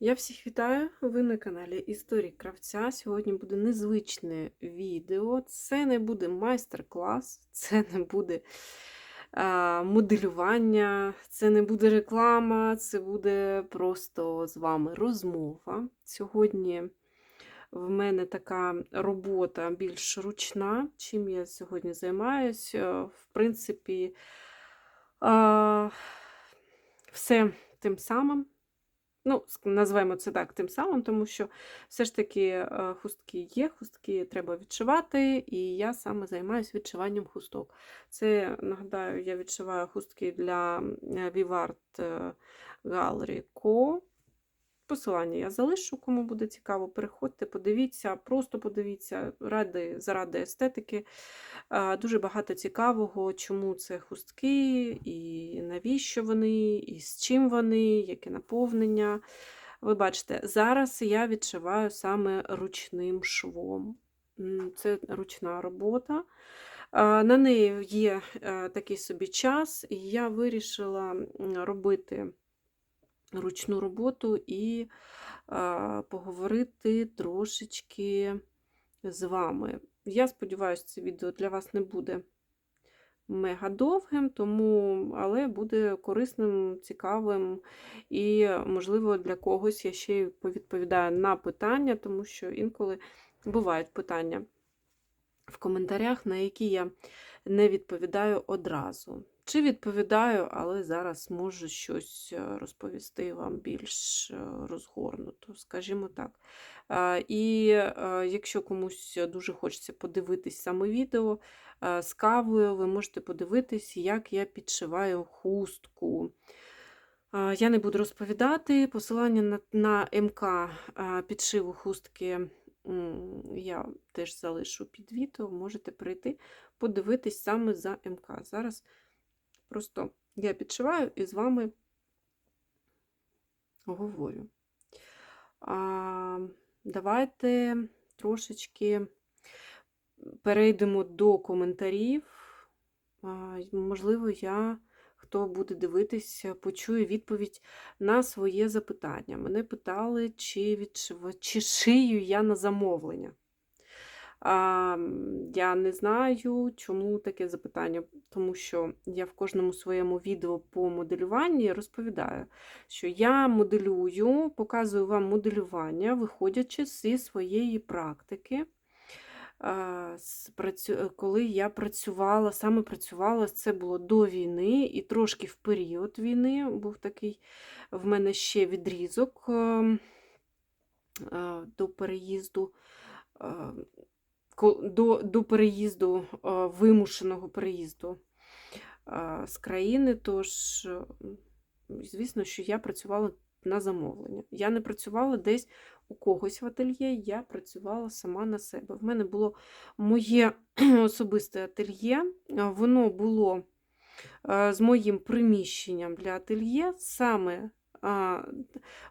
Я всіх вітаю! Ви на каналі Історії Кравця. Сьогодні буде незвичне відео. Це не буде майстер-клас, це не буде а, моделювання, це не буде реклама, це буде просто з вами розмова. Сьогодні в мене така робота більш ручна, чим я сьогодні займаюся. В принципі, а, все тим самим. Ну, назвемо це так тим самим, тому що все ж таки е, хустки є, хустки треба відшивати, і я саме займаюся відшиванням хусток. Це, нагадаю, я відшиваю хустки для Vivart е, Gallery Co. Посилання я залишу, кому буде цікаво, переходьте, подивіться, просто подивіться, ради, заради естетики. Дуже багато цікавого, чому це хустки, і навіщо вони, і з чим вони, яке наповнення. Ви бачите, зараз я відшиваю саме ручним швом. Це ручна робота. На неї є такий собі час, і я вирішила робити ручну роботу і поговорити трошечки з вами. Я сподіваюся, це відео для вас не буде мега довгим, тому, але буде корисним, цікавим і, можливо, для когось я ще й повідповідаю на питання, тому що інколи бувають питання в коментарях, на які я не відповідаю одразу. Чи відповідаю, але зараз можу щось е, розповісти вам більш е, розгорнуто, скажімо так. І е, якщо комусь дуже хочеться подивитись саме відео з кавою, ви можете подивитись, як я підшиваю хустку. Я не буду розповідати. Посилання на, на МК підшиву хустки я теж залишу під відео, можете прийти, подивитись саме за МК. Зараз просто я підшиваю і з вами говорю. А, Давайте трошечки перейдемо до коментарів. А, Можливо, я, хто буде дивитися, почує відповідь на своє запитання. Мене питали, чи, відшив... чи шию я на замовлення. Я не знаю, чому таке запитання, тому що я в кожному своєму відео по моделюванні розповідаю, що я моделюю, показую вам моделювання, виходячи зі своєї практики. Коли я працювала, саме працювала, це було до війни і трошки в період війни був такий в мене ще відрізок ем, до переїзду до до переїзду, вимушеного переїзду з країни, тож, звісно, що я працювала на замовлення. Я не працювала десь у когось в ательє, я працювала сама на себе. В мене було моє особисте ательє, воно було з моїм приміщенням для ательє. Саме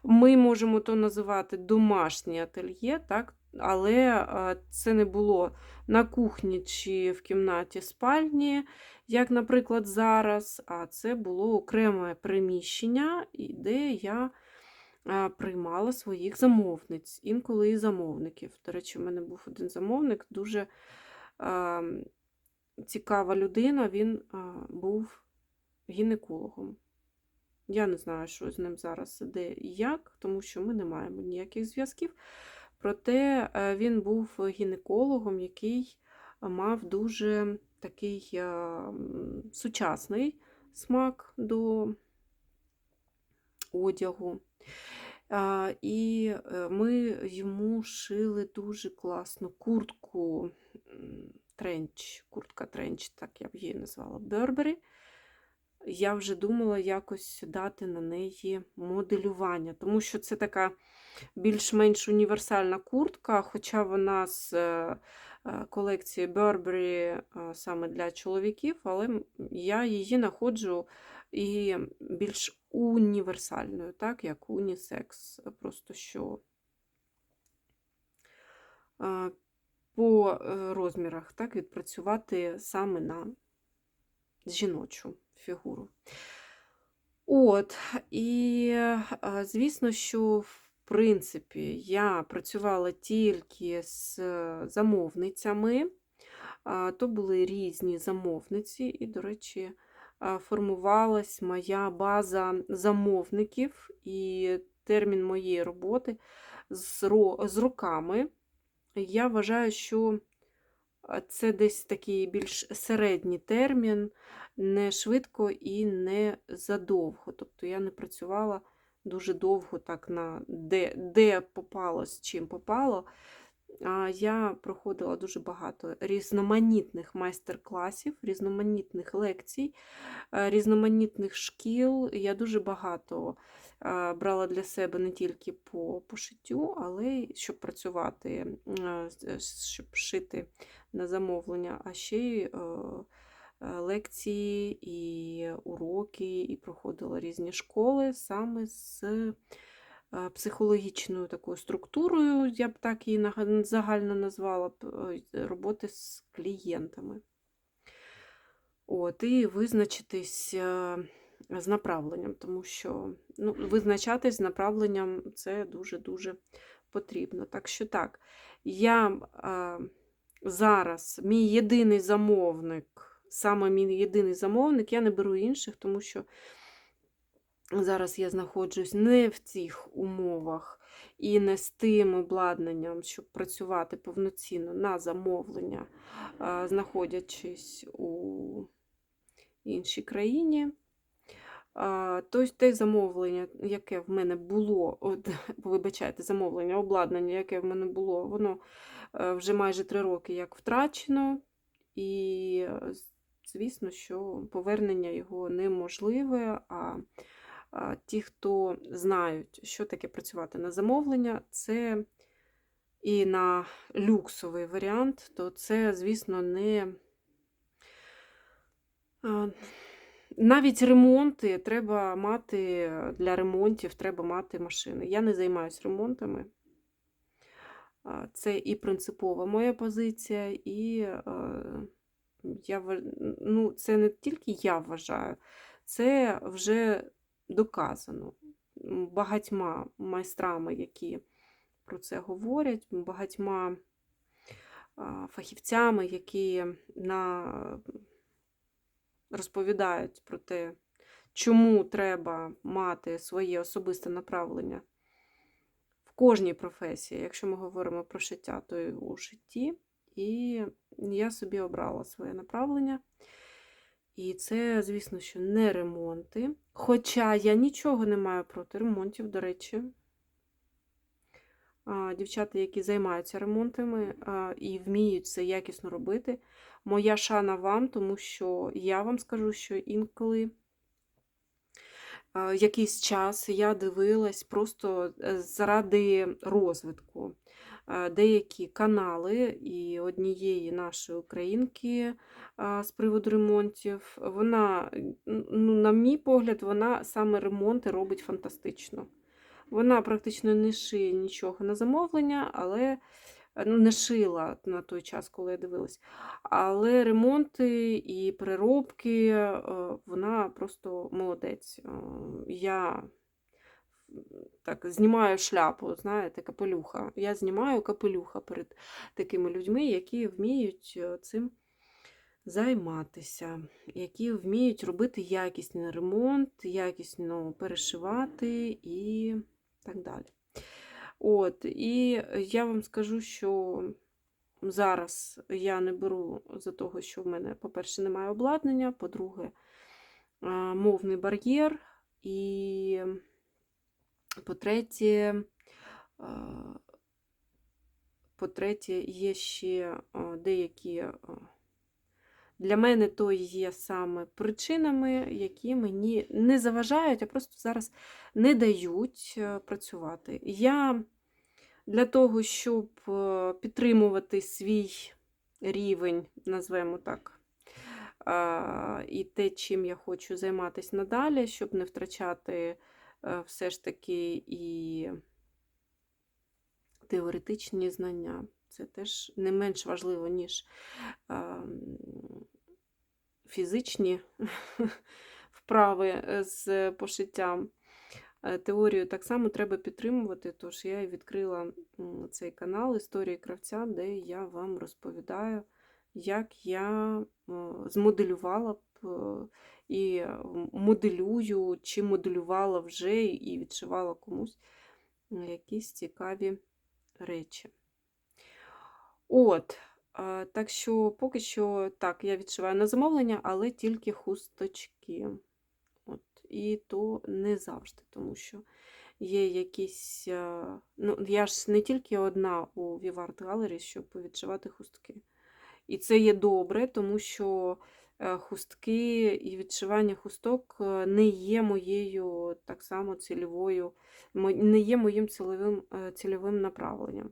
ми можемо то називати домашнє ательє, так? Але це не було на кухні чи в кімнаті спальні, як, наприклад, зараз, а це було окреме приміщення, де я приймала своїх замовниць, інколи і замовників. До речі, в мене був один замовник, дуже цікава людина, він був гінекологом. Я не знаю, що з ним зараз де і як, тому що ми не маємо ніяких зв'язків. Проте е, він був гінекологом, який мав дуже такий е, сучасний смак до одягу. І е, ми йому шили дуже класну куртку тренч, куртка тренч, так я б її назвала Бербері. Я вже думала якось дати на неї моделювання, тому що це така більш-менш універсальна куртка, хоча вона з е, е, колекції Burberry е, саме для чоловіків, але я її знаходжу і більш універсальною, так, як унісекс. Просто що по розмірах так, відпрацювати саме на жіночу фігуру. От, і, звісно, що в принципі, я працювала тільки з замовницями, то були різні замовниці, і, до речі, формувалась моя база замовників і термін моєї роботи з, роками. Я вважаю, що це десь такий більш середній термін, не швидко і не задовго. Тобто я не працювала дуже довго так на де, де попало, з чим попало. А я проходила дуже багато різноманітних майстер-класів, різноманітних лекцій, е, різноманітних шкіл. Я дуже багато е, брала для себе не тільки по пошиттю, але й щоб працювати, е, щоб шити на замовлення, а ще й е, е, лекції і уроки, і проходила різні школи саме з е, психологічною такою структурою, я б так її загально назвала роботи з клієнтами. От, і визначитись з направленням, тому що ну, визначатись з направленням це дуже-дуже потрібно. Так що так, я зараз мій єдиний замовник, саме мій єдиний замовник, я не беру інших, тому що зараз я знаходжусь не в цих умовах і не з тим обладнанням, щоб працювати повноцінно на замовлення, знаходячись у іншій країні. Тобто те замовлення, яке в мене було, от, вибачайте, замовлення, обладнання, яке в мене було, воно вже майже три роки як втрачено, і е, звісно, що повернення його неможливе. А, ті, хто знають, що таке працювати на замовлення, це і на люксовий варіант, то це, звісно, не. Навіть ремонти треба мати для ремонтів, треба мати машини. Я не займаюся ремонтами. Це і принципова моя позиція, і е, я, ну, це не тільки я вважаю, це вже доказано багатьма майстрами, які про це говорять, багатьма фахівцями, які на... розповідають про те, чому треба мати своє особисте направлення кожній професії. Якщо ми говоримо про шиття, то і у шитті. І я собі обрала своє направлення. І це, звісно, що не ремонти. Хоча я нічого не маю проти ремонтів, до речі. Дівчата, які займаються ремонтами і вміють це якісно робити. Моя шана вам, тому що я вам скажу, що інколи якийсь час я дивилась просто е, заради розвитку. Деякі канали і однієї нашої українки з приводу ремонтів, вона, ну, на мій погляд, вона саме ремонти робить фантастично. Вона практично не шиє нічого на замовлення, але ну, не шила на той час, коли я дивилась. Але ремонти і переробки, е, вона просто молодець. Е, Я так знімаю шляпу, знаєте, капелюха. Я знімаю капелюха перед такими людьми, які вміють е, цим займатися, які вміють робити якісний ремонт, якісно перешивати і так далі. От, і я вам скажу, що зараз я не беру за того, що в мене, по-перше, немає обладнання, по-друге, мовний бар'єр, і по-третє, по-третє, є ще деякі. Для мене то є саме причинами, які мені не заважають, а просто зараз не дають е, працювати. Я для того, щоб е, підтримувати свій рівень, назвемо так, і те, чим я хочу займатися надалі, щоб не втрачати е, все ж таки і теоретичні знання. Це теж не менш важливо, ніж фізичні вправи з пошиттям. е, теорію так само треба підтримувати. Тож я і відкрила цей канал Історії кравця, де я вам розповідаю, як я е, змоделювала б е, і моделюю, чи моделювала вже і відшивала комусь е, якісь цікаві речі. От, так що поки що так, я відшиваю на замовлення, але тільки хусточки. От, і то не завжди, тому що є якісь. Ну, я ж не тільки одна у Vivart Gallery, щоб відшивати хустки. І це є добре, тому що е, хустки і відшивання хусток е, не є моєю так само цільовою, не є моїм цільовим, е, цільовим направленням.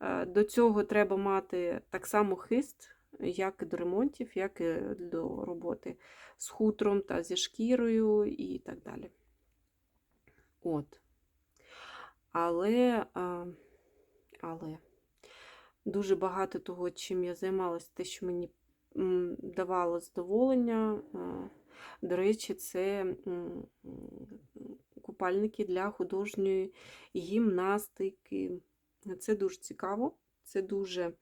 Е, До цього треба мати так само хист, як і до ремонтів, як і до роботи з хутром та зі шкірою і так далі. От. Але, але дуже багато того, чим я займалася, те, що мені давало задоволення. До речі, це купальники для художньої гімнастики. Це дуже цікаво, це дуже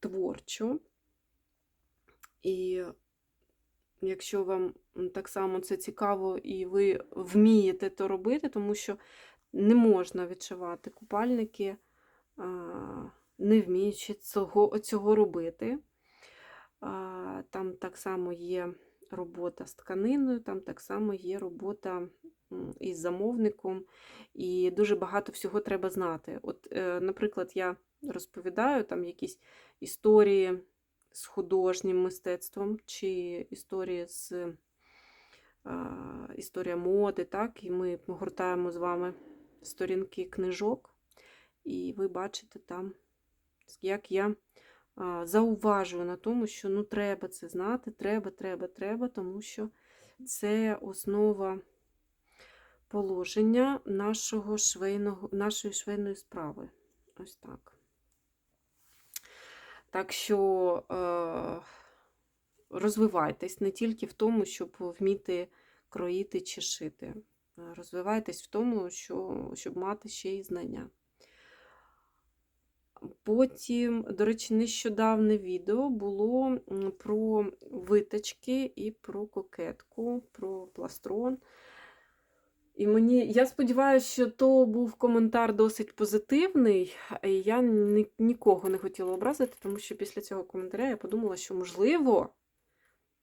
творчо. І якщо вам так само це цікаво і ви вмієте то робити, тому що не можна відшивати купальники, не вміючи цього, цього робити. Там так само є робота з тканиною, там так само є робота із замовником, і дуже багато всього треба знати. От, е, наприклад, я розповідаю там якісь історії з художнім мистецтвом, чи історії з а, історія моди, так, і ми гортаємо з вами сторінки книжок, і ви бачите там, як я зауважую на тому, що ну, треба це знати, треба, треба, треба, тому що це основа положення нашого швейного, нашої швейної справи. Ось так. Так що е, розвивайтесь не тільки в тому, щоб вміти кроїти чи шити. Розвивайтесь в тому, що, щоб мати ще й знання. Потім, до речі, нещодавне відео було про виточки і про кокетку, про пластрон. І мені, я сподіваюся, що то був коментар досить позитивний. і Я ні, нікого не хотіла образити, тому що після цього коментаря я подумала, що, можливо,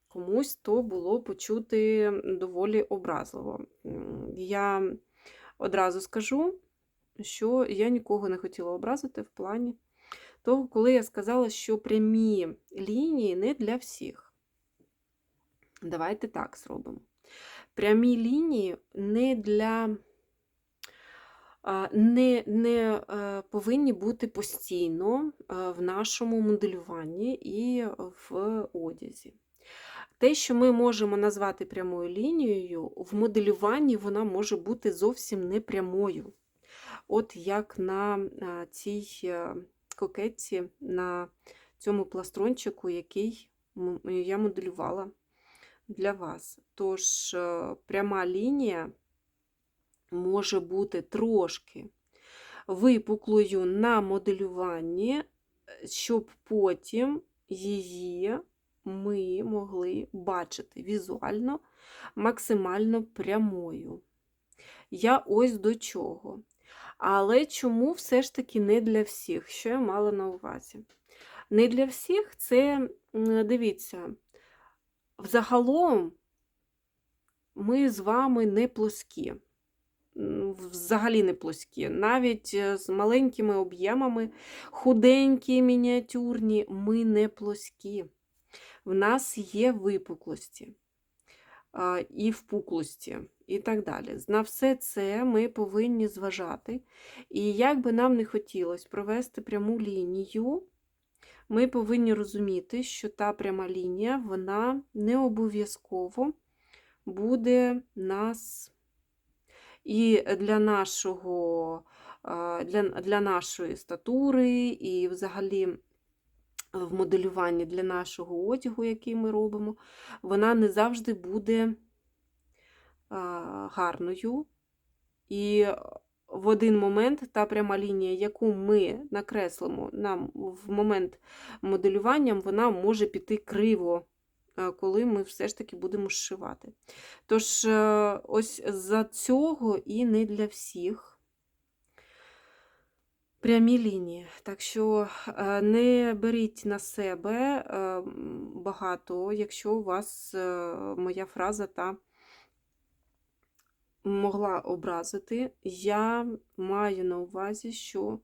комусь то було почути доволі образливо. Я одразу скажу, що я нікого не хотіла образити в плані того, коли я сказала, що прямі лінії не для всіх. Давайте так зробимо. Прямі лінії не для не, не повинні бути постійно в нашому моделюванні і в одязі. Те, що ми можемо назвати прямою лінією, в моделюванні вона може бути зовсім не прямою. От як на цій е, кокетці, на цьому пластрончику, який я моделювала для вас. Тож е, пряма лінія може бути трошки випуклою на моделюванні, щоб потім її ми могли бачити візуально максимально прямою. Я ось до чого. Але чому все ж таки не для всіх? Що я мала на увазі? Не для всіх це, дивіться, взагалом ми з вами не плоскі. Взагалі не плоскі. Навіть е, з маленькими об'ємами, худенькі, мініатюрні, ми не плоскі. В нас є випуклості і впуклості, і так далі. На все це ми повинні зважати. І як би нам не хотілося провести пряму лінію, ми повинні розуміти, що та пряма лінія, вона не обов'язково буде нас і для нашого, для, для нашої статури, і взагалі в моделюванні для нашого одягу, який ми робимо, вона не завжди буде гарною І в один момент та пряма лінія, яку ми накреслимо нам в момент моделювання, вона може піти криво, коли ми все ж таки будемо зшивати. Тож, е, ось за цього і не для всіх прямі лінії. Так що е, не беріть на себе е, багато, якщо у вас е, моя фраза та могла образити. Я маю на увазі, що,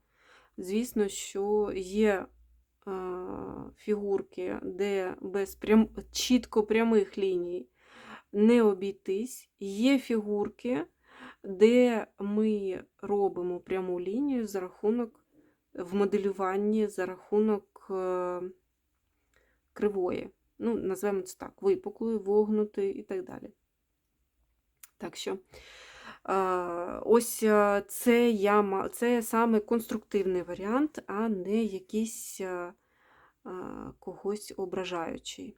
звісно, що є фігурки, де без прям... чітко прямих ліній не обійтись. Є фігурки, де ми робимо пряму лінію за рахунок в моделюванні за рахунок е, кривої. Ну, назвемо це так, випуклої, вогнутої і так далі. Так що е, ось е, це я, це саме конструктивний варіант, а не якийсь когось ображаючий.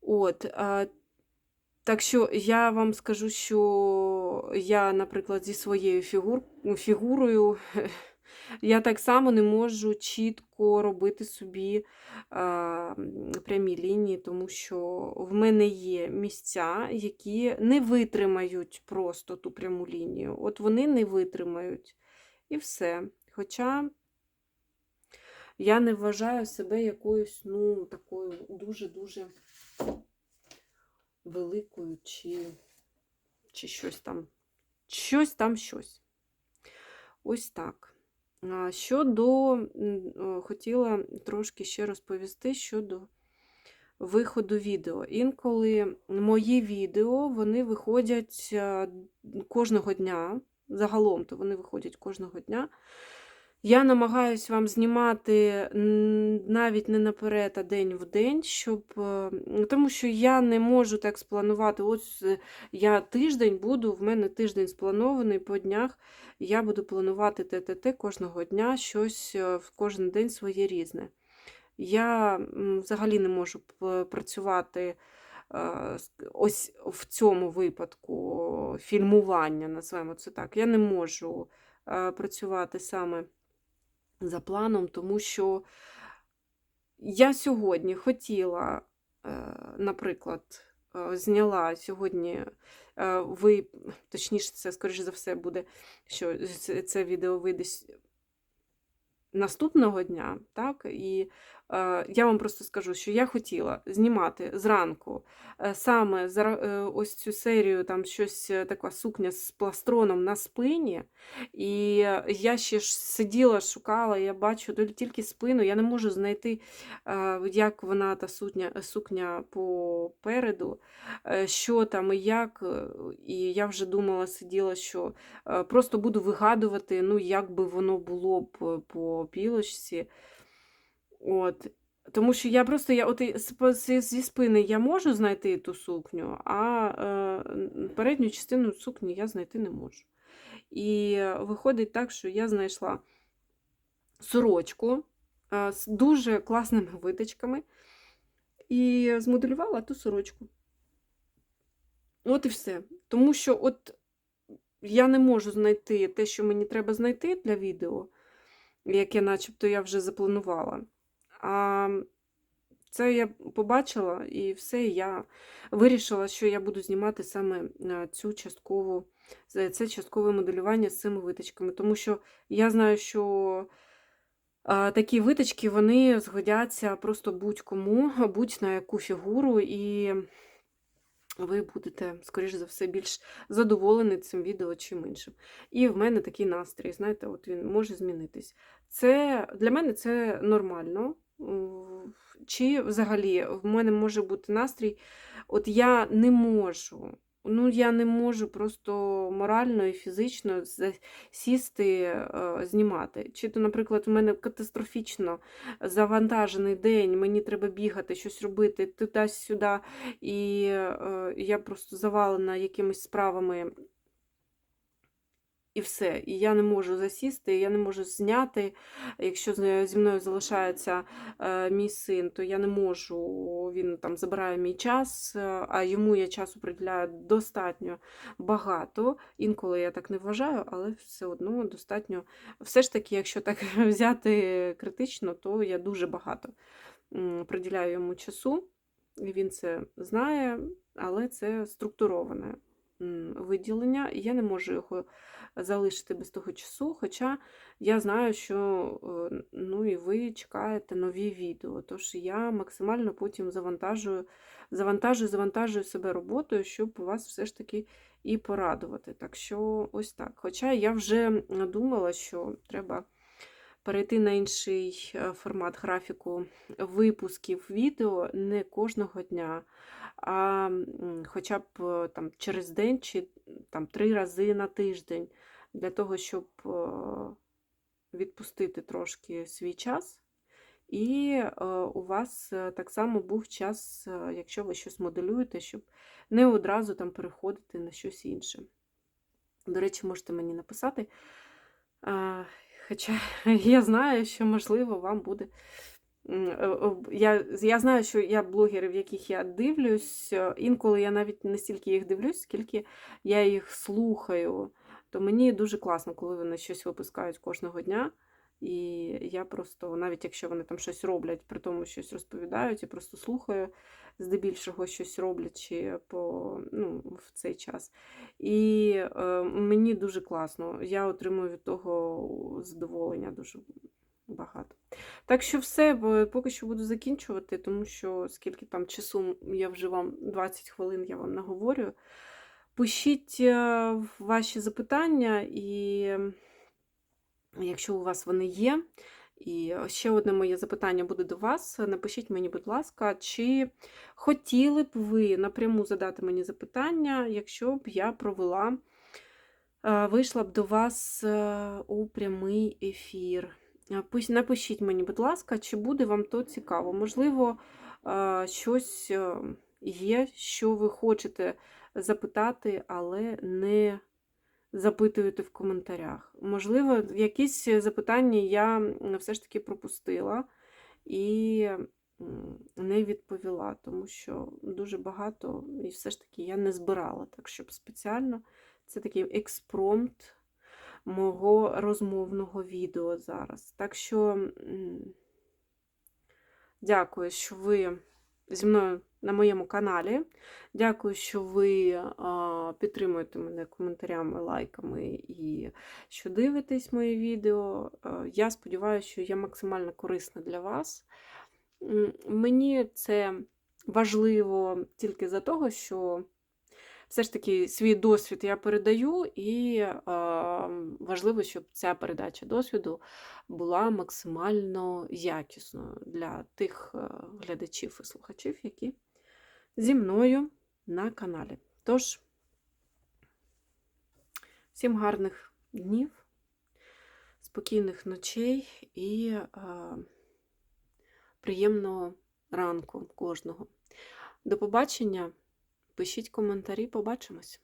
От, так що я вам скажу, що я, наприклад, зі своєю фігур, фігурою я так само не можу чітко робити собі а, прямі лінії, тому що в мене є місця, які не витримають просто ту пряму лінію. От вони не витримають. І все. Хоча я не вважаю себе якоюсь, ну, такою дуже-дуже великою, чи, чи щось там. Щось там щось. Ось так. Щодо, хотіла трошки ще розповісти щодо виходу відео. Інколи мої відео вони виходять кожного дня. Загалом то вони виходять кожного дня. Я намагаюсь вам знімати навіть не наперед, а день в день, щоб, е, тому що я не можу так спланувати. Ось е, я тиждень буду, в мене тиждень спланований по днях. Я буду планувати ТТТ кожного дня, щось е, в кожен день своє різне. Я взагалі не можу працювати ось в цьому випадку фільмування, називаємо це так. Я не можу працювати саме за планом, тому що я сьогодні хотіла, е, наприклад, е, зняла сьогодні, е, ви, точніше, це, скоріш за все, буде, що це, відео вийде наступного дня, так? І я вам просто скажу, що я хотіла знімати зранку е, саме е, ось цю серію, там щось е, така сукня з пластроном на спині. І е, я ще ж сиділа, шукала, я бачу тільки- спину, я не можу знайти, е, як вона та сукня, сукня попереду, е, що там і як. е, І я вже думала, сиділа, що е, просто буду вигадувати, ну, як би воно було б по пілочці. От. Тому що я просто я, от, зі спини я можу знайти ту сукню, а е, передню частину сукні я знайти не можу. І виходить так, що я знайшла сорочку е, з дуже класними виточками і змоделювала ту сорочку. От і все. Тому що от я не можу знайти те, що мені треба знайти для відео, яке начебто я вже запланувала. А це я побачила, і все, я вирішила, що я буду знімати саме е, цю часткову, це часткове моделювання з цими виточками. Тому що я знаю, що такі виточки вони згодяться просто будь-кому, будь-на яку фігуру, і ви будете, скоріш за все, більш задоволені цим відео чим іншим. І в мене такий настрій, знаєте, от він може змінитись. Це для мене це нормально. Чи взагалі в мене може бути настрій, от я не можу. Ну, я не можу просто морально і фізично сісти, е, знімати. Чи то, наприклад, в мене катастрофічно завантажений день, мені треба бігати, щось робити туди-сюди, і е, я просто завалена якимись справами і все. І я не можу засісти, я не можу зняти. Якщо зі мною залишається е, мій син, то я не можу. Він там забирає мій час, е, а йому я часу приділяю достатньо багато. Інколи я так не вважаю, але все одно достатньо. Все ж таки, якщо так взяти критично, то я дуже багато приділяю йому часу. Він це знає, але це структуроване виділення, і я не можу його залишити без того часу. Хоча я знаю, що е, ну, і ви чекаєте нові відео. Тож я максимально потім завантажую, завантажую, завантажую себе роботою, щоб вас все ж таки і порадувати. Так що ось так. Хоча я вже думала, що треба перейти на інший е, формат графіку випусків відео не кожного дня, а хоча б е, там через день чи там три рази на тиждень, для того, щоб е, відпустити трошки свій час. І у вас так само був час, якщо ви щось моделюєте, щоб не одразу там переходити на щось інше. До речі, можете мені написати. Хоча я знаю, що, можливо, вам буде. е, е, Я, я знаю, що я блогерів, яких я дивлюсь, е, інколи я навіть не стільки їх дивлюсь, скільки я їх слухаю. То мені дуже класно, коли вони щось випускають кожного дня. І я просто, навіть якщо вони там щось роблять, при тому щось розповідають, я просто слухаю, здебільшого щось роблячи по, ну, в цей час. І е, мені дуже класно. Я отримую від того задоволення дуже багато. Так що все, бо поки що буду закінчувати, тому що скільки там часу я вже вам 20 хвилин я вам наговорю. Пишіть е, ваші запитання, і якщо у вас вони є. І ще одне моє запитання буде до вас. Напишіть мені, будь ласка, чи хотіли б ви напряму задати мені запитання, якщо б я провела, е, вийшла б до вас е, у прямий ефір. Е, Напишіть мені, будь ласка, чи буде вам то цікаво. Можливо, е, щось е, є, що ви хочете запитати, але не запитуєте в коментарях. Можливо, якісь запитання я все ж таки пропустила і не відповіла, тому що дуже багато і все ж таки я не збирала, так щоб спеціально це такий експромт мого розмовного відео зараз. Так що дякую, що ви зі мною на моєму каналі. Дякую, що ви підтримуєте мене коментарями, лайками і що дивитесь мої відео. А, Я сподіваюся, що я максимально корисна для вас. Мені це важливо тільки за того, що все ж таки свій досвід я передаю, і а, важливо, щоб ця передача досвіду була максимально якісною для тих е, глядачів і слухачів, які зі мною на каналі. Тож, всім гарних днів, спокійних ночей і е, приємного ранку кожного. До побачення. Пишіть коментарі, побачимось.